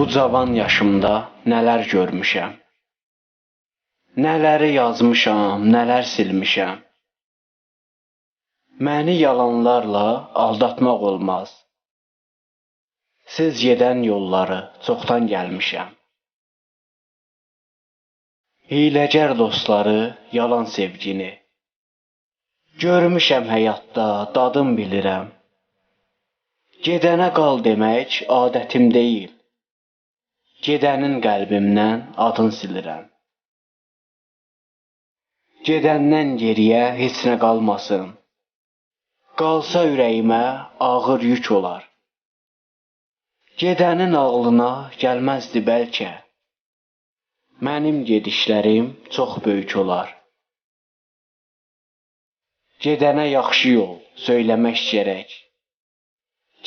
Bu cavan yaşımda nələr görmüşəm. Nələri yazmışam, nələr silmişəm. Məni yalanlarla aldatmaq olmaz. Siz gedən yolları çoxdan gəlmişəm. Hiyləgər dostları, yalan sevgini. Görmüşəm həyatda, dadım bilirəm. Gedənə qal demək adətim deyil. Gedənin qəlbimdən adını silirəm. Gedəndən geriyə heç nə qalmasın. Qalsa ürəyimə ağır yük olar. Gedənin ağlına gəlməzdi bəlkə. Mənim gedişlərim çox böyük olar. Gedənə yaxşı yol söyləmək gərək.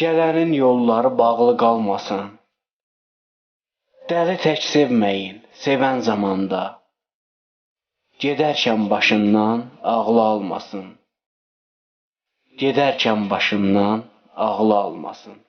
Gələnin yolları bağlı qalmasın. Dəli tək sevməyin, sevən zamanda. Gedərkən başından ağlı almasın. Gedərkən başından ağlı almasın.